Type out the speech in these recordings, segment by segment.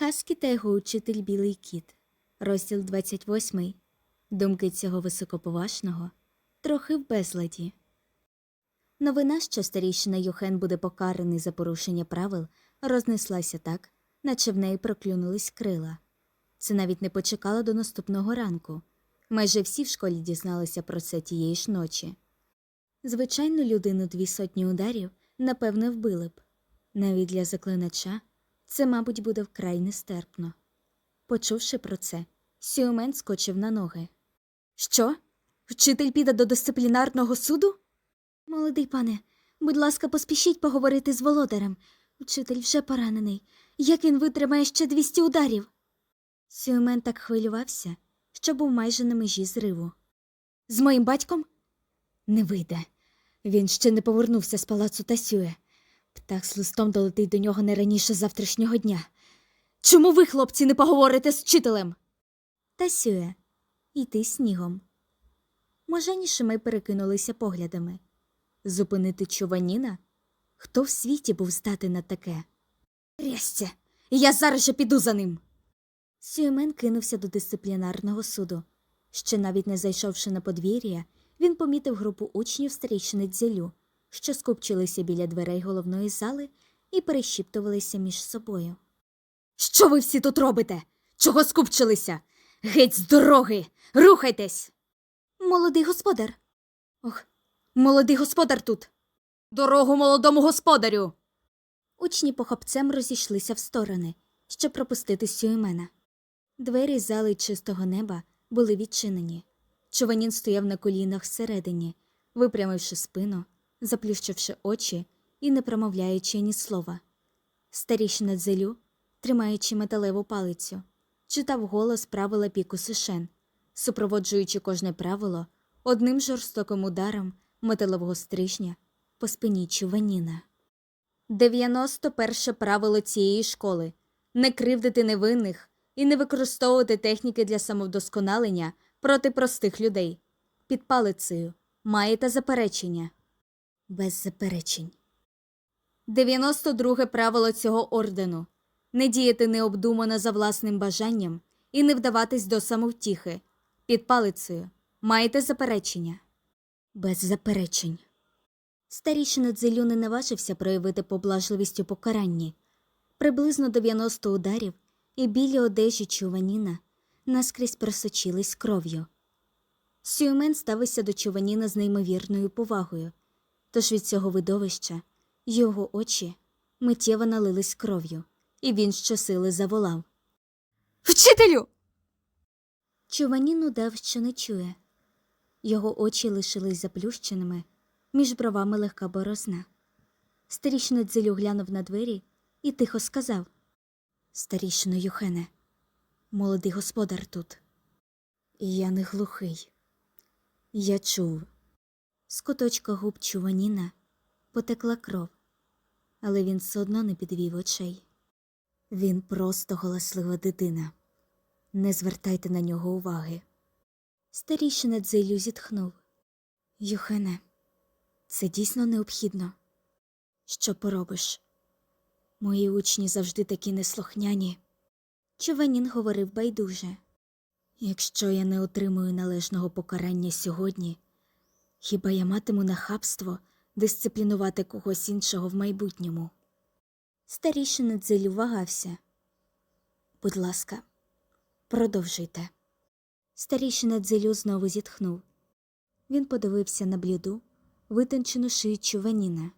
Хаскі та його учитель Білий кіт. Розділ 28. Думки цього високоповажного трохи в безладі. Новина, що старійшина Юхен буде покараний за порушення правил, рознеслася так, наче в неї проклюнулись крила. Це навіть не почекало до наступного ранку. Майже всі в школі дізналися про це тієї ж ночі. Звичайну людину дві сотні ударів, напевне, вбили б. Навіть для заклинача це, мабуть, буде вкрай нестерпно. Почувши про це, Сюмен скочив на ноги. Що? Вчитель піде до дисциплінарного суду? Молодий пане, будь ласка, поспішіть поговорити з володарем. Вчитель вже поранений. Як він витримає ще 200 ударів? Сюмен так хвилювався, що був майже на межі зриву. З моїм батьком? Не вийде. Він ще не повернувся з палацу Тасює. Птах з листом долетить до нього не раніше завтрашнього дня. Чому ви, хлопці, не поговорите з вчителем? Тасює, і ти снігом. Можені Шимей перекинулися поглядами. Зупинити чуваніна? Хто в світі був здатен на таке? Трясся! Я зараз же піду за ним. Сюємен кинувся до дисциплінарного суду. Ще навіть не зайшовши на подвір'я, він помітив групу учнів старійшини дзелю, що скупчилися біля дверей головної зали і перешіптувалися між собою. Що ви всі тут робите? Чого скупчилися? Геть з дороги! Рухайтесь! Молодий господар. Ох, молодий господар тут. Дорогу молодому господарю. Учні похопцем розійшлися в сторони, щоб пропустити Сюємена. Двері зали чистого неба були відчинені. Чуванін стояв на колінах всередині, випрямивши спину, заплющивши очі і не промовляючи ні слова. Старішина дзелю, тримаючи металеву палицю, читав голос правила піку сишен, супроводжуючи кожне правило одним жорстоким ударом металевого стрижня по спині чуваніна. 91 правило цієї школи не кривдити невинних і не використовувати техніки для самовдосконалення проти простих людей. Під палицею маєте заперечення. Без заперечень. 92 правило цього ордену не діяти необдумано за власним бажанням і не вдаватись до самовтіхи. Під палицею маєте заперечення. Без заперечень. Старішина дзелю не наважився проявити поблажливість у покаранні. Приблизно 90 ударів і білі одежі чуваніна наскрізь просочились кров'ю. Сюймен ставився до чуваніна з неймовірною повагою, тож від цього видовища його очі миттєво налились кров'ю, і він щосили заволав. Вчителю. Чуванін удав, що не чує. Його очі лишились заплющеними, між бровами легка борозна. Старішина дзелю глянув на двері і тихо сказав Старішино Юхене, молодий господар тут. Я не глухий. Я чув. З куточка губ чуваніна потекла кров, але він все одно не підвів очей. Він просто голослива дитина. Не звертайте на нього уваги. Старішина дзелю зітхнув. Юхене, це дійсно необхідно. Що поробиш? Мої учні завжди такі неслухняні. Чуванін говорив байдуже. Якщо я не отримую належного покарання сьогодні, хіба я матиму нахабство дисциплінувати когось іншого в майбутньому? Старішина дзелю вагався. Будь ласка, продовжуйте. Старішина дзелю знову зітхнув. Він подивився на бліду, витончену шию чуваніна,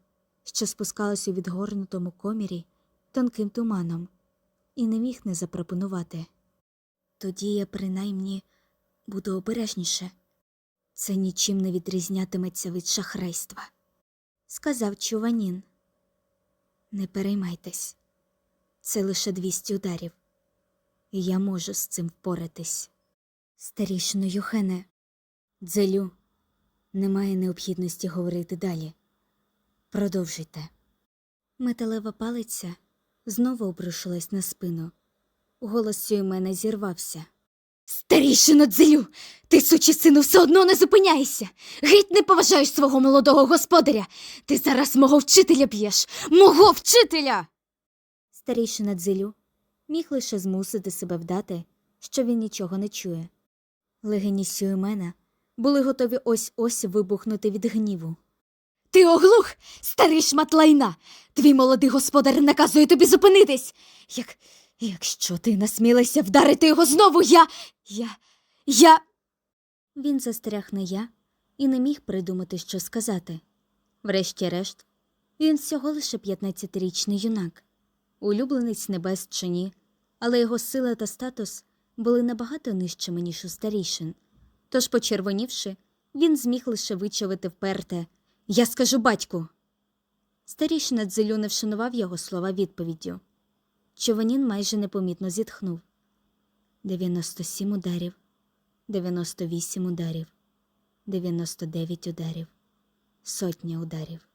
що спускалась у відгорнутому комірі тонким туманом, і не міг не запропонувати. Тоді я принаймні буду обережніше. Це нічим не відрізнятиметься від шахрайства, сказав чуванін. Не переймайтесь, це лише двісті ударів, і я можу з цим впоратись. Старішино Юхене, дзелю, немає необхідності говорити далі. Продовжуйте. Металева палиця знову обрушилась на спину. Голос Сюймена зірвався. Старішино дзелю, ти, сучий сину, все одно не зупиняєшся. Геть не поважаєш свого молодого господаря. Ти зараз мого вчителя б'єш. Мого вчителя. Старішина дзелю міг лише змусити себе вдати, що він нічого не чує. Легені Сюємена були готові ось ось вибухнути від гніву. Ти оглух, старий шмат лайна! Твій молодий господар наказує тобі зупинитись. Як. Якщо ти насмілися вдарити його знову, я. я. я. Він застряг на я і не міг придумати, що сказати. Врешті-решт, він всього лише 15-річний юнак, улюбленець небес чи ні, але його сила та статус були набагато нижчими, ніж у старішин. Тож, почервонівши, він зміг лише вичавити вперте Я скажу батьку. Старішина Дзелю не вшанував його слова відповіддю. Чованін майже непомітно зітхнув. 97 ударів, 98 ударів, 99 ударів, сотня ударів.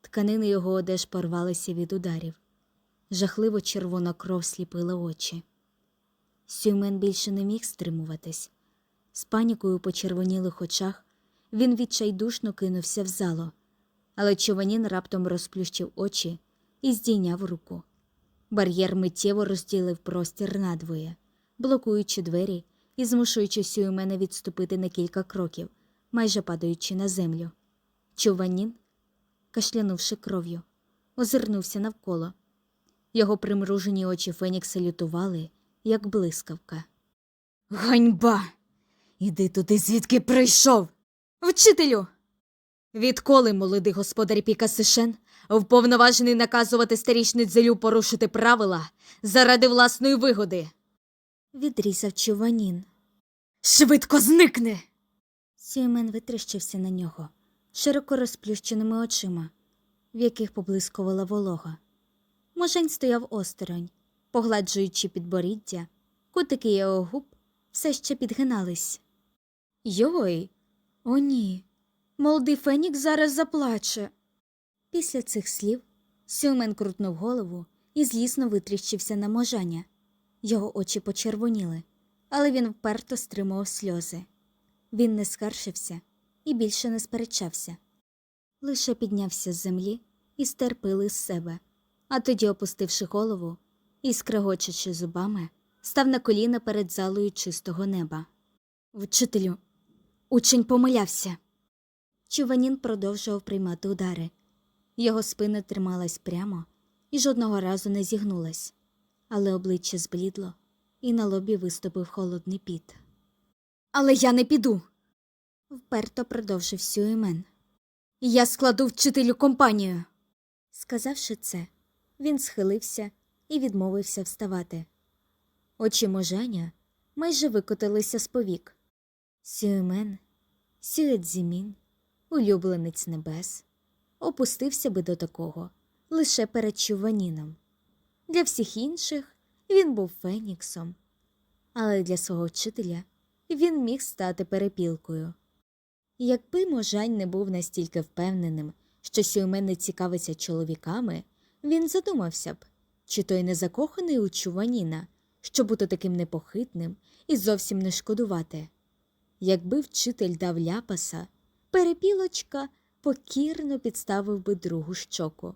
Тканини його одеж порвалися від ударів. Жахливо червона кров сліпила очі. Сюмен більше не міг стримуватись. З панікою у почервонілих очах він відчайдушно кинувся в зало, але Чованін раптом розплющив очі і здійняв руку. Бар'єр миттєво розділив простір надвоє, блокуючи двері і змушуючи Сюймена відступити на кілька кроків, майже падаючи на землю. Чуванін, кашлянувши кров'ю, озирнувся навколо. Його примружені очі Фенікса лютували, як блискавка. Ганьба! Іди туди, звідки прийшов. Вчителю. Відколи молодий господар Пікасишен вповноважений наказувати старішний дзелю порушити правила заради власної вигоди. Відрізав чуванін. Швидко зникне. Сюймен витріщився на нього широко розплющеними очима, в яких поблискувала волога. Можень стояв осторонь, погладжуючи підборіддя, кутики його губ все ще підгинались. Йой, о ні, молодий Фенікс зараз заплаче. Після цих слів Сюмен крутнув голову і злісно витріщився на можаня. Його очі почервоніли, але він вперто стримував сльози. Він не скаршився і більше не сперечався. Лише піднявся з землі і стерпили з себе, а тоді, опустивши голову і скрегочучи зубами, став на коліна перед залою чистого неба. Вчителю, учень помилявся. Чуванін продовжував приймати удари. Його спина трималась прямо і жодного разу не зігнулась, але обличчя зблідло, і на лобі виступив холодний піт. Але я не піду. вперто продовжив Сюємен. Я складу вчителю компанію. Сказавши це, він схилився і відмовився вставати. Очі можаня майже викотилися з повік. Сюємен, Сюєдзімін, улюбленець небес, опустився би до такого лише перед Чуваніном. Для всіх інших він був феніксом, але для свого вчителя він міг стати перепілкою. Якби можань не був настільки впевненим, що Сюймен не цікавиться чоловіками, він задумався б, чи той не закоханий у Чуваніна, щоб бути таким непохитним і зовсім не шкодувати. Якби вчитель дав ляпаса, перепілочка покірно підставив би другу щоку.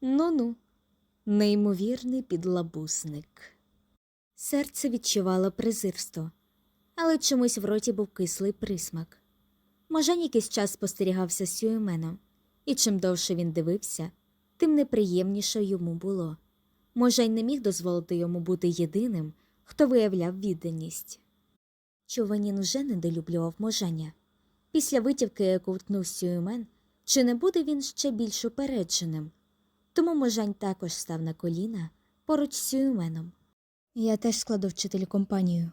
Ну ну, неймовірний підлабусник. Серце відчувало презирство, але чомусь в роті був кислий присмак. Можен якийсь час спостерігався з Сюєменом, і чим довше він дивився, тим неприємніше йому було. Можень не міг дозволити йому бути єдиним, хто виявляв відданість. Чуванін уже недолюблював моженя. Після витівки, яку вткнув Сюємен, чи не буде він ще більш упередженим? Тому можань також став на коліна поруч з Сюєменом. Я теж складу вчителю компанію.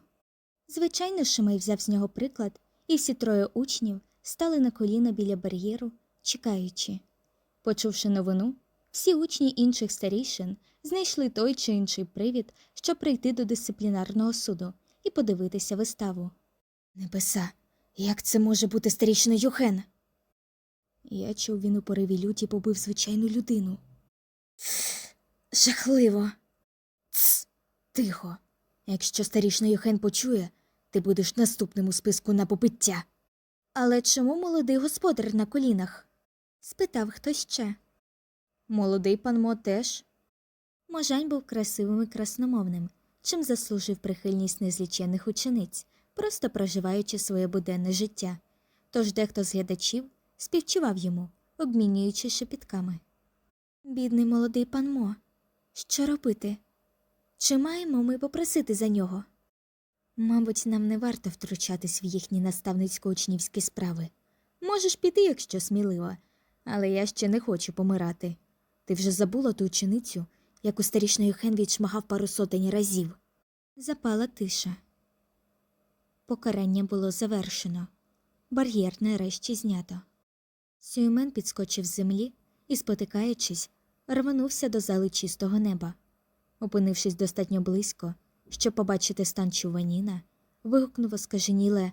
Звичайно, Шимей взяв з нього приклад, і всі троє учнів стали на коліна біля бар'єру, чекаючи. Почувши новину, всі учні інших старішин знайшли той чи інший привід, щоб прийти до дисциплінарного суду і подивитися виставу. Небеса, як це може бути старішина Юхен? Я чув, він у пориві люті побив звичайну людину. Жахливо. Тс, тихо. Якщо старішина Юхен почує, ти будеш наступним у списку на побиття. Але чому молодий господар на колінах? спитав хтось ще. Молодий пан Мо теж. Можань був красивим і красномовним, чим заслужив прихильність незлічених учениць, просто проживаючи своє буденне життя. Тож дехто з глядачів співчував йому, обмінюючи шепітками. Бідний молодий пан Мо, що робити? Чи маємо ми попросити за нього? Мабуть, нам не варто втручатись в їхні наставницько-учнівські справи. Можеш піти, якщо сміливо, але я ще не хочу помирати. Ти вже забула ту ученицю, яку старішною Хен відшмагав пару сотень разів. Запала тиша. Покарання було завершено. Бар'єр нарешті знято. Сюймен підскочив з землі і, спотикаючись, рванувся до зали чистого неба. Опинившись достатньо близько, щоб побачити стан чуваніна, вигукнув оскаженіле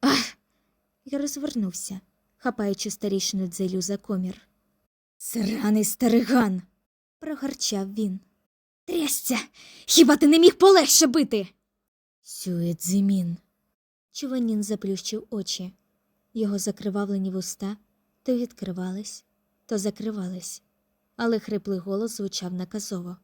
Ах! і розвернувся, хапаючи старішину дзелю за комір. Сраний стариган. прогарчав він. Трясця! Хіба ти не міг полегше бити? Сює дзимін. Чуванін заплющив очі. Його закривавлені вуста то відкривались, то закривались, але хриплий голос звучав наказово.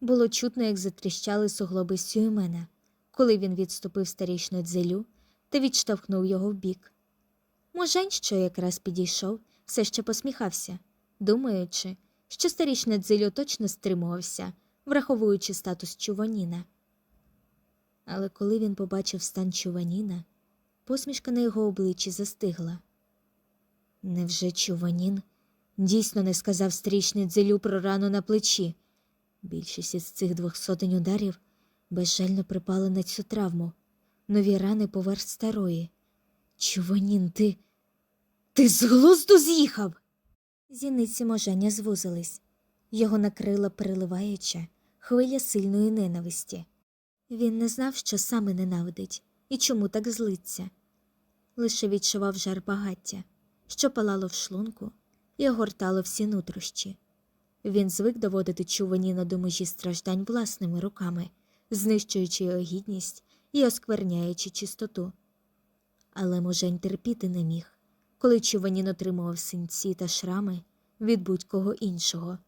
Було чутно, як затріщали суглоби Сюймена, коли він відступив старічну дзелю та відштовхнув його вбік. Можень, що якраз підійшов, все ще посміхався, думаючи, що старічне дзелю точно стримувався, враховуючи статус Чуваніна. Але коли він побачив стан Чуваніна, посмішка на його обличчі застигла. Невже Чуванін дійсно не сказав стрічний дзелю про рану на плечі? Більшість із цих двох сотень ударів безжально припали на цю травму, нові рани поверх старої. Чуванін, ти. Ти з глузду з'їхав. Зіниці можання звузились, його накрила переливаюча хвиля сильної ненависті. Він не знав, що саме ненавидить і чому так злиться. Лише відчував жар багаття, що палало в шлунку і огортало всі нутрощі. Він звик доводити чуваніна до межі страждань власними руками, знищуючи його гідність і оскверняючи чистоту. Але можень терпіти не міг, коли чуванін отримував синці та шрами від будь-кого іншого.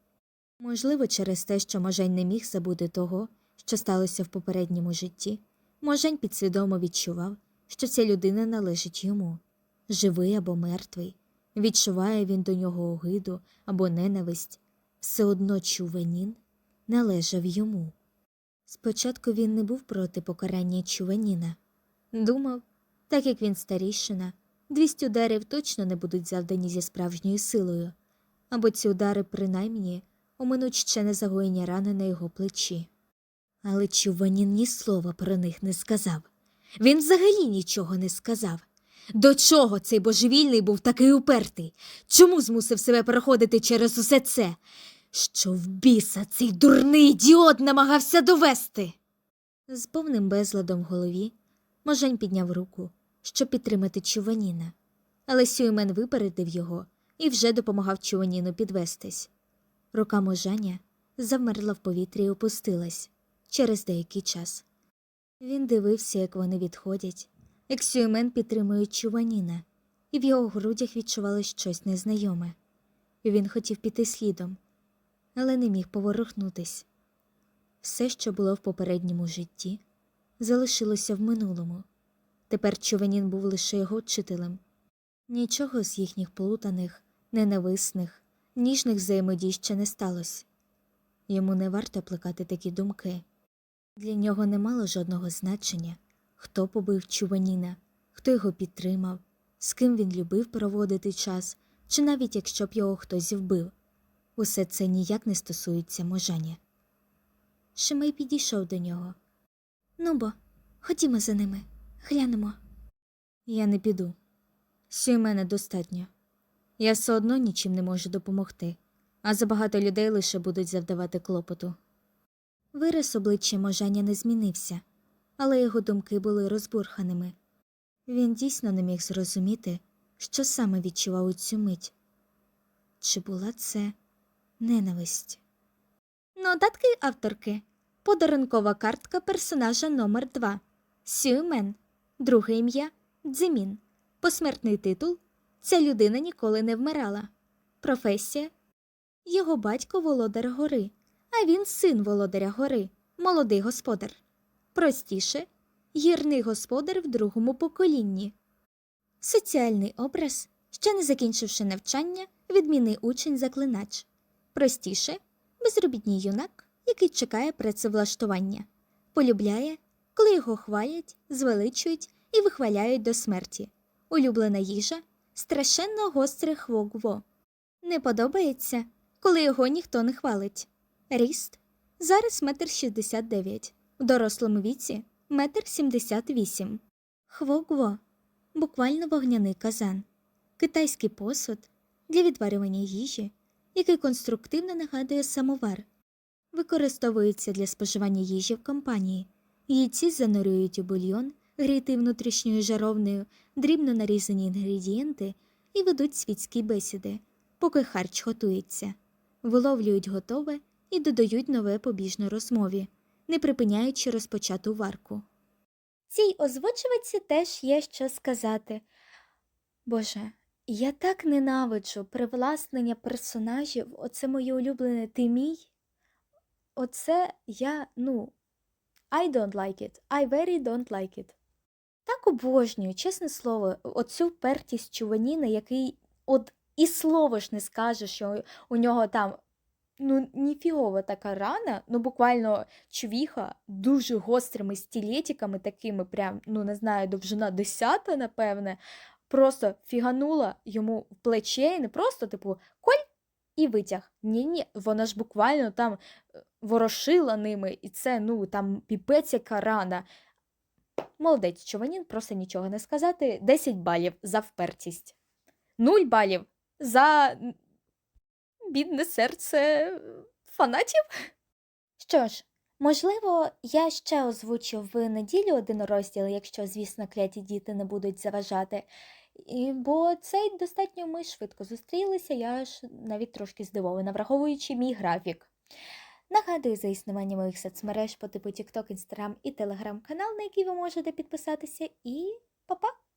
Можливо, через те, що можень не міг забути того, що сталося в попередньому житті, можень підсвідомо відчував, що ця людина належить йому живий або мертвий, відчуває він до нього огиду або ненависть, все одно чуванін належав йому. Спочатку він не був проти покарання чуваніна. Думав, так як він старішина, двісті ударів точно не будуть завдані зі справжньою силою, або ці удари принаймні оминуть ще не загоєні рани на його плечі. Але Чуванін ні слова про них не сказав. Він взагалі нічого не сказав. До чого цей божевільний був такий упертий? Чому змусив себе проходити через усе це? Що в біса цей дурний ідіот намагався довести? З повним безладом в голові Можень підняв руку, щоб підтримати Чуваніна, але Сюймен випередив його і вже допомагав Чуваніну підвестись. Рука можаня завмерла в повітрі і опустилась через деякий час. Він дивився, як вони відходять, як Сюймен підтримує Чуваніна, і в його грудях відчувалось щось незнайоме. Він хотів піти слідом, але не міг поворухнутись. Все, що було в попередньому житті, залишилося в минулому. Тепер Чуванін був лише його вчителем. Нічого з їхніх плутаних, ненависних, ніжних взаємодій ще не сталося. Йому не варто плекати такі думки. Для нього не мало жодного значення, хто побив Чуваніна, хто його підтримав, з ким він любив проводити час, чи навіть якщо б його хтось вбив. Усе це ніяк не стосується можання. Шимей підійшов до нього. Ну бо, ходімо за ними, глянемо. Я не піду. Сюй мене достатньо. Я все одно нічим не можу допомогти, а забагато людей лише будуть завдавати клопоту. Вираз обличчя можання не змінився, але його думки були розбурханими. Він дійсно не міг зрозуміти, що саме відчував у цю мить. Чи була це ненависть? Нотатки авторки. Подарункова картка персонажа номер 2 Сюмен. Друге ім'я Дзимін. Посмертний титул Ця людина ніколи не вмирала. Професія Його батько володар гори, а він син володаря гори, молодий господар. Простіше гірний господар в другому поколінні. Соціальний образ, ще не закінчивши навчання, відмінний учень заклинач. Простіше безробітній юнак, який чекає працевлаштування, полюбляє, коли його хвалять, звеличують і вихваляють до смерті. Улюблена їжа страшенно гостре хвогво. Не подобається, коли його ніхто не хвалить. Ріст. Зараз метр шістдесят дев'ять, в дорослому віці метр сімдесят вісім. Хвогво. Буквально вогняний казан, китайський посуд для відварювання їжі, який конструктивно нагадує самовар, використовується для споживання їжі в компанії. Яйці занурюють у бульйон, гріти внутрішньою жаровнею, дрібно нарізані інгредієнти і ведуть світські бесіди, поки харч готується, виловлюють готове і додають нове побіжно розмові, не припиняючи розпочату варку. Цій озвучувачці теж є що сказати. Боже, я так ненавиджу привласнення персонажів, оце моє улюблене ти мій. Оце я, ну, I don't like it. I very don't like it. Так обожнюю, чесне слово, оцю впертість чуваніна, який от і слово ж не скаже, що у нього там ну, ніфігова така рана, ну буквально чувіха дуже гострими стілетиками, такими, прям, ну не знаю, довжина десята, напевне, просто фіганула йому в плече, і не просто, типу, коль і витяг. Ні-ні, вона ж буквально там е, ворошила ними, і це, ну, там піпець яка рана. Молодець, Чованін, просто нічого не сказати. 10 балів за впертість. 0 балів за бідне серце фанатів. Що ж, можливо, я ще озвучу в неділю один розділ, якщо, звісно, кляті діти не будуть заважати. І, бо цей достатньо ми швидко зустрілися, я ж навіть трошки здивована, враховуючи мій графік. Нагадую за існування моїх соцмереж по типу TikTok, Instagram і Telegram канал, на який ви можете підписатися, і па-па!